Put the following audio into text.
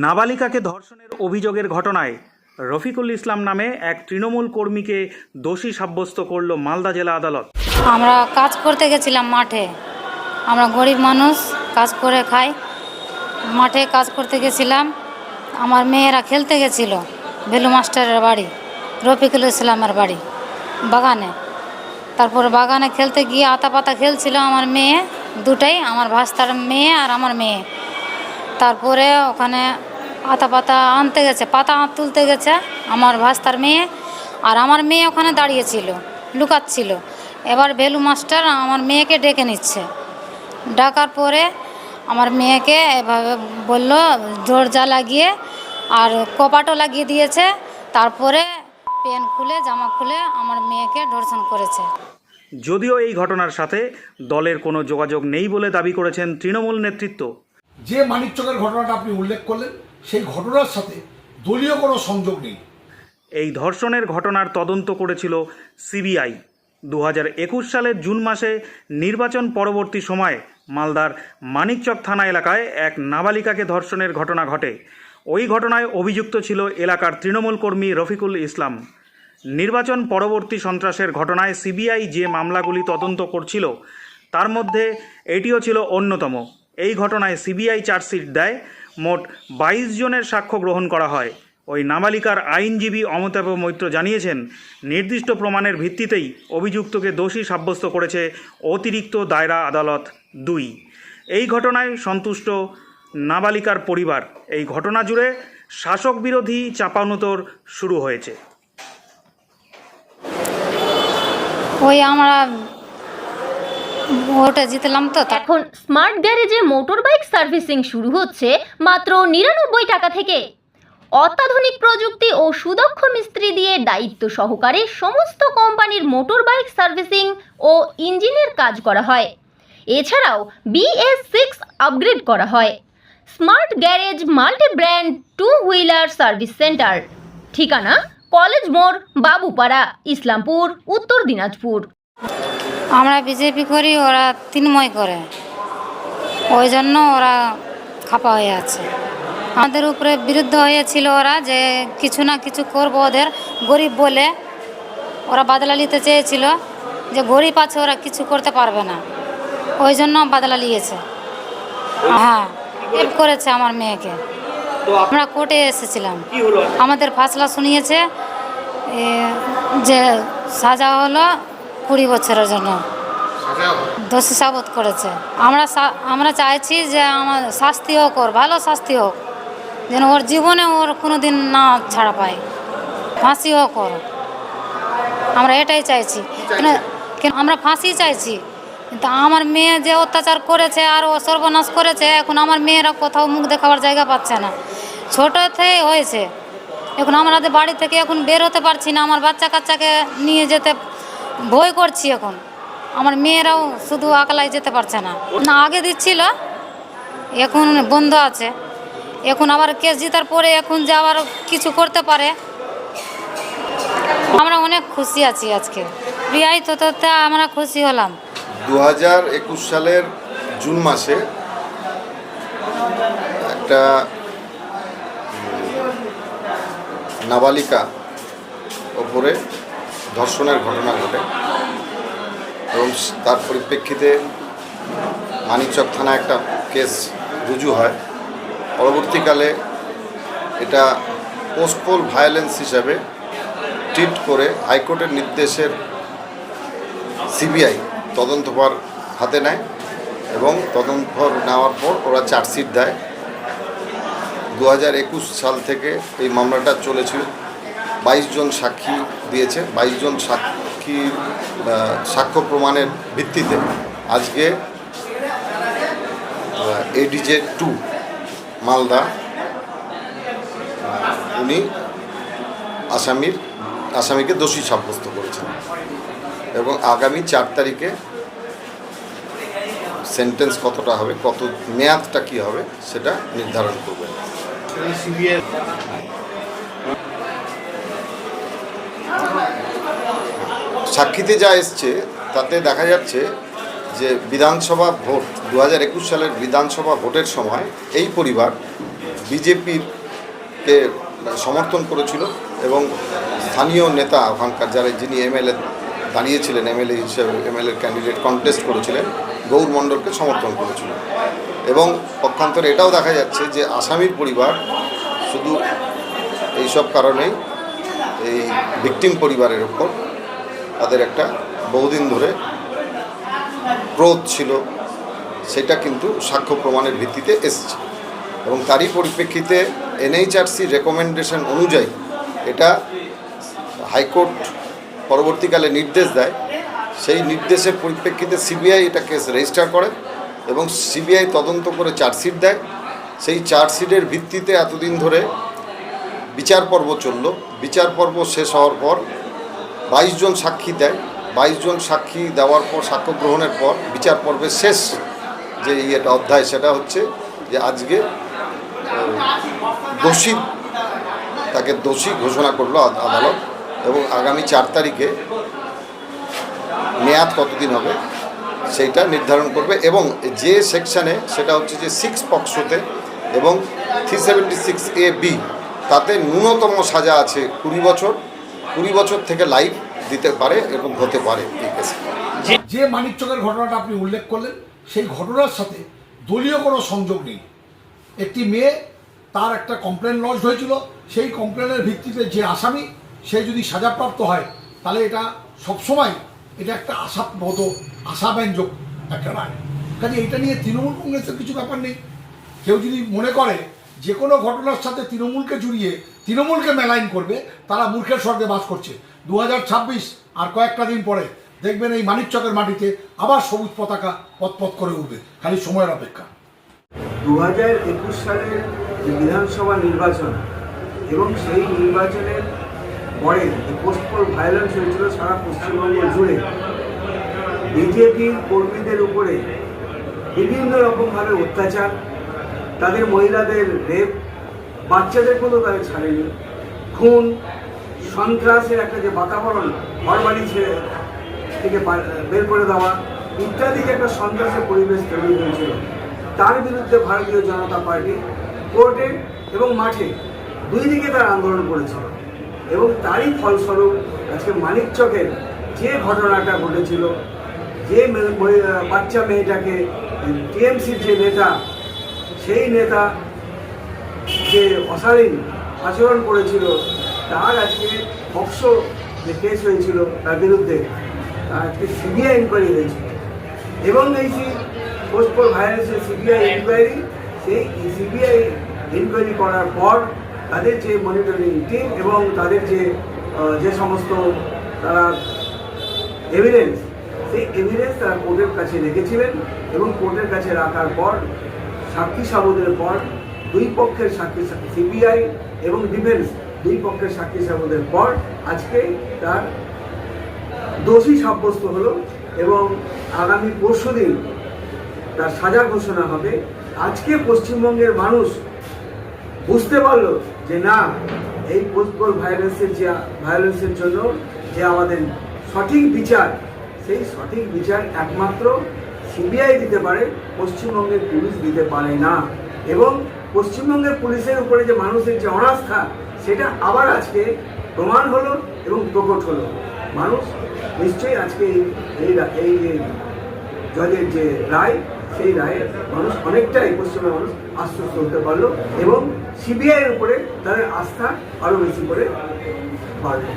নাবালিকাকে ধর্ষণের অভিযোগের ঘটনায় রফিকুল ইসলাম নামে এক তৃণমূল কর্মীকে দোষী সাব্যস্ত করল মালদা জেলা আদালত। আমরা কাজ করতে গেছিলাম মাঠে। আমরা গরিব মানুষ, কাজ করে খাই। মাঠে কাজ করতে গেছিলাম। আমার মেয়েরা খেলতে গেছিল, বেলু মাস্টারের বাড়ি, রফিকুল ইসলামের বাড়ি, বাগানে। তারপর বাগানে খেলতে গিয়ে আতা পাতা খেলছিল আমার মেয়ে, দুটাই, আমার ভাস্তার মেয়ে আর আমার মেয়ে। তারপরে ওখানে আতা পাতা আনতে গেছে, পাতা তুলতে গেছে আমার ভাস্তার মেয়ে। আর আমার মেয়ে ওখানে দাঁড়িয়েছিল, লুকাচ্ছিল। এবার ভেলু মাস্টার আমার মেয়েকে ডেকে নিচ্ছে। ডাকার পরে আমার মেয়েকে এভাবে বলল দরজা লাগিয়ে আর কপাটও লাগিয়ে দিয়েছে। তারপরে পেন খুলে, জামা খুলে আমার মেয়েকে ধর্ষণ করেছে। যদিও এই ঘটনার সাথে দলের কোনো যোগাযোগ নেই বলে দাবি করেছেন তৃণমূল নেতৃত্ব। যে মানিকচকের ঘটনাটা আপনি উল্লেখ করলেন, সেই ঘটনার সাথে দলীয় কোনো সংযোগ নেই। এই ধর্ষণের ঘটনার তদন্ত করেছিল সিবিআই। দু হাজার একুশ সালের জুন মাসে নির্বাচন পরবর্তী সময়ে মালদার মানিকচক থানা এলাকায় এক নাবালিকাকে ধর্ষণের ঘটনা ঘটে। ওই ঘটনায় অভিযুক্ত ছিল এলাকার তৃণমূল কর্মী রফিকুল ইসলাম। নির্বাচন পরবর্তী সন্ত্রাসের ঘটনায় সিবিআই যে মামলাগুলি তদন্ত করছিল, তার মধ্যে এটিও ছিল অন্যতম। এই ঘটনায় সিবিআই চার্জশিট দেয়। মোট বাইশ জনের সাক্ষ্য গ্রহণ করা হয়। ওই নাবালিকার আইনজীবী অমিতাভ মৈত্র জানিয়েছেন, নির্দিষ্ট প্রমাণের ভিত্তিতেই অভিযুক্তকে দোষী সাব্যস্ত করেছে অতিরিক্ত দায়রা আদালত দুই। এই ঘটনায় সন্তুষ্ট নাবালিকার পরিবার। এই ঘটনা জুড়ে শাসক বিরোধী চাপানুতর শুরু হয়েছে। ওই আমরা ভোটে জিতলাম তা এখন স্মার্ট গ্যারেজে মোটর বাইক সার্ভিসিং শুরু হচ্ছে মাত্র নিরানব্বই টাকা থেকে। অত্যাধুনিক প্রযুক্তি ও সুদক্ষ মিস্ত্রি দিয়ে দায়িত্ব সহকারে সমস্ত কোম্পানির মোটর বাইক সার্ভিসিং ও ইঞ্জিনের কাজ করা হয়। এছাড়াও বিএস সিক্স আপগ্রেড করা হয়। Smart garage multi brand two wheeler service centre. ঠিকানা কলেজ মোড়, বাবুপাড়া, ইসলামপুর, উত্তর দিনাজপুর। আমরা বিজেপি করি, ওরা তৃণময় করে। ওই জন্য ওরা খাপা হয়ে আছে। আমাদের উপরে বিরুদ্ধ হয়েছিল ওরা যে কিছু না কিছু করব ওদের গরিব বলে। ওরা বাদলা নিতে চেয়েছিল যে গরিব আছে, ওরা কিছু করতে পারবে না। ওই জন্য বাদলা নিয়েছে। হ্যাঁ হেল্প করেছে আমার মেয়েকে। আমরা কোর্টে এসেছিলাম। আমাদের ফাসলা শুনিয়েছে যে সাজা হলো কুড়ি বছরের জন্য। দোষী সাবত করেছে। আমরা আমরা চাইছি যে আমার শাস্তি হোক ওর ভালো শাস্তি হোক। যেন ওর জীবনে ওর কোনো দিন না ছাড়া পায়। ফাঁসি হোক ওর। আমরা এটাই চাইছি। কেন কেন আমরা ফাঁসি চাইছি। কিন্তু আমার মেয়ে যে অত্যাচার করেছে আর ও সর্বনাশ করেছে এখন আমার মেয়েরা কোথাও মুখ দেখাবার জায়গা পাচ্ছে না। ছোটো থেকে হয়েছে। এখন আমাদের বাড়ি থেকে এখন বের হতে পারছি না। আমার বাচ্চা কাচ্চাকে নিয়ে যেতে ভয় করছি এখন। আমার মেয়েরাও শুধু আকলাই যেতে পারছে না। না, আগে দিচ্ছিল, এখন বন্ধ আছে। এখন আবার কেস জিতার পরে এখন যে আবার কিছু করতে পারে। আমরা অনেক খুশি আছি আজকে। বিয়াই তো তো আমরা খুশি হলাম। দু হাজার একুশ সালের জুন মাসে একটা নাবালিকা ওপরে ধর্ষণের ঘটনা ঘটে। এবং তার পরিপ্রেক্ষিতে মানিকচক থানায় একটা কেস রুজু হয়। পরবর্তীকালে এটা পোস্টপোল ভায়োলেন্স হিসাবে ট্রিট করে হাইকোর্টের নির্দেশের সিবিআই তদন্তভার হাতে নেয় এবং তদন্তভার নেওয়ার পর ওরা চার্জশিট দেয়। দু হাজার একুশ সাল থেকে এই মামলাটা চলেছিল। বাইশ জন সাক্ষী দিয়েছে, বাইশ জন সাক্ষী সাক্ষ্য প্রমাণের ভিত্তিতে আজকে এডিজে টু মালদা উনি আসামির, আসামিকে দোষী সাব্যস্ত করেছেন। এবং আগামী চার তারিখে সেন্টেন্স কতটা হবে, কত মেয়াদটা কি হবে, সেটা নির্ধারণ করবে সাক্ষীতে যা এসছে, তাতে দেখা যাচ্ছে যে বিধানসভা ভোট দু একুশ সালের বিধানসভা ভোটের সময় এই পরিবার বিজেপির কে সমর্থন করেছিল এবং স্থানীয় নেতা ওখানকার যারা, যিনি এমএলএ দাঁড়িয়েছিলেন, এমএলএ হিসেবে, এমএলএ ক্যান্ডিডেট কন্টেস্ট করেছিলেন, গৌর মণ্ডলকে সমর্থন করেছিল। এবং পক্ষান্তরে এটাও দেখা যাচ্ছে যে আসামির পরিবার শুধু এইসব কারণেই এই ভিকটিম পরিবারের ওপর তাদের একটা বহুদিন ধরে ক্রোধ ছিল, সেটা কিন্তু সাক্ষ্য প্রমাণের ভিত্তিতে এসছে। এবং তারই পরিপ্রেক্ষিতে এনএইচআরসি রেকমেন্ডেশন অনুযায়ী এটা হাইকোর্ট পরবর্তীকালে নির্দেশ দেয়। সেই নির্দেশের পরিপ্রেক্ষিতে সিবিআই এটা কেস রেজিস্টার করে এবং সিবিআই তদন্ত করে চার্জশিট দেয়। সেই চার্জশিটের ভিত্তিতে এতদিন ধরে বিচার পর্ব চলল। বিচার পর্ব শেষ হওয়ার পর বাইশ জন সাক্ষী দেয়। বাইশ জন সাক্ষী দেওয়ার পর, সাক্ষ্য গ্রহণের পর, বিচার পর্বের শেষ যে ইয়েটা, অধ্যায়, সেটা হচ্ছে যে আজকে দোষী তাকে দোষী ঘোষণা করল আদালত এবং আগামী চার তারিখে মেয়াদ কতদিন হবে সেইটা নির্ধারণ করবে এবং যে সেকশানে সেটা হচ্ছে যে সিক্স পক্সোতে এবং three seventy six A B, তাতে ন্যূনতম সাজা আছে কুড়ি বছর। কুড়ি বছর থেকে লাইফ দিতে পারে এবং হতে পারে এই কেসে যে মানিকচকের ঘটনাটা আপনি উল্লেখ করলেন সেই ঘটনার সাথে দলীয় কোনো সংযোগ নেই। একটি মেয়ে তার একটা কমপ্লেন লঞ্চ হয়েছিল। সেই কমপ্লেনের ভিত্তিতে যে আসামি সে যদি সাজাপ্রাপ্ত হয় তাহলে এটা সবসময় এটা একটা আশাবোধ আশাব্যঞ্জক একটা রায়। কাজে এটা নিয়ে তৃণমূল কংগ্রেসের কিছু ব্যাপার নেই। কেউ যদি মনে করে যে কোনো ঘটনার সাথে তৃণমূলকে জুড়িয়ে তৃণমূলকে মেলাইন করবে, তারা মূর্খের স্বর্গে বাস করছে। দু হাজার ছাব্বিশ, আর কয়েকটা দিন পরে দেখবেন এই মানিকচকের মাটিতে আবার সবুজ পতাকা পথপথ করে উঠবে। খালি সময়ের অপেক্ষা। দু হাজার একুশ সালের যে বিধানসভা নির্বাচন, এবং সেই নির্বাচনের পরে যে পোস্টপোল ভায়োলেন্স হয়েছিল সারা পশ্চিমবঙ্গ জুড়ে বিজেপির কর্মীদের উপরে বিভিন্ন রকমভাবে অত্যাচার, তাদের মহিলাদের রেপ বাচ্চাদের কোনো তাদের ছাড়েনি খুন, সন্ত্রাসের একটা যে বাতাবরণ ঘর বাড়ি ছেড়ে থেকে বের করে দেওয়া ইত্যাদি যে একটা সন্ত্রাসের পরিবেশ তৈরি হয়েছিল। তার বিরুদ্ধে ভারতীয় জনতা পার্টি কোর্টে এবং মাঠে দুই দিকে তার আন্দোলন করেছিল এবং তারই ফলস্বরূপ আজকে মানিক চকের যে ঘটনাটা ঘটেছিল, যে বাচ্চা মেয়েটাকে টিএমসির যে নেতা, সেই নেতা যে অশালীন আচরণ করেছিল, তার আজকে পক্সো যে কেস হয়েছিল, তার বিরুদ্ধে তার আজকে সিবিআই ইনকোয়ারি হয়েছিল এবং এই যে পোস্টপোল ভাইরাসের সিবিআই ইনকোয়ারি সেই সিবিআই ইনকোয়ারি করার পর তাদের যে মনিটরিং টিম এবং তাদের যে যে সমস্ত, তারা এভিডেন্স সেই এভিডেন্স তারা কোর্টের কাছে রেখেছিলেন এবং কোর্টের কাছে রাখার পর, সাক্ষী সাবুদের পর দুই পক্ষের সাক্ষী সিবিআই এবং ডিফেন্স দুই পক্ষের সাক্ষী সাবুদের পর আজকে তার দোষী সাব্যস্ত হলো এবং আগামী পরশু দিন তার সাজা ঘোষণা হবে। আজকে পশ্চিমবঙ্গের মানুষ বুঝতে পারল যে না, এই ফুটবল ভায়োলেন্সের যে ভায়োলেন্সের জন্য যে আমাদের সঠিক বিচার, সেই সঠিক বিচার একমাত্র সিবিআই দিতে পারে, পশ্চিমবঙ্গের পুলিশ দিতে পারে না। এবং পশ্চিমবঙ্গের পুলিশের উপরে যে মানুষের যে অনাস্থা, সেটা আবার আজকে প্রমাণ হলো এবং প্রকট হলো। মানুষ নিশ্চয়ই আজকে এই এই যে জজের যে রায়, সেই রায়ে মানুষ অনেকটাই পশ্চিমবঙ্গের মানুষ আশ্বস্ত হতে পারল এবং সিবিআইয়ের উপরে তাদের আস্থা আরও বেশি করে বাড়লো।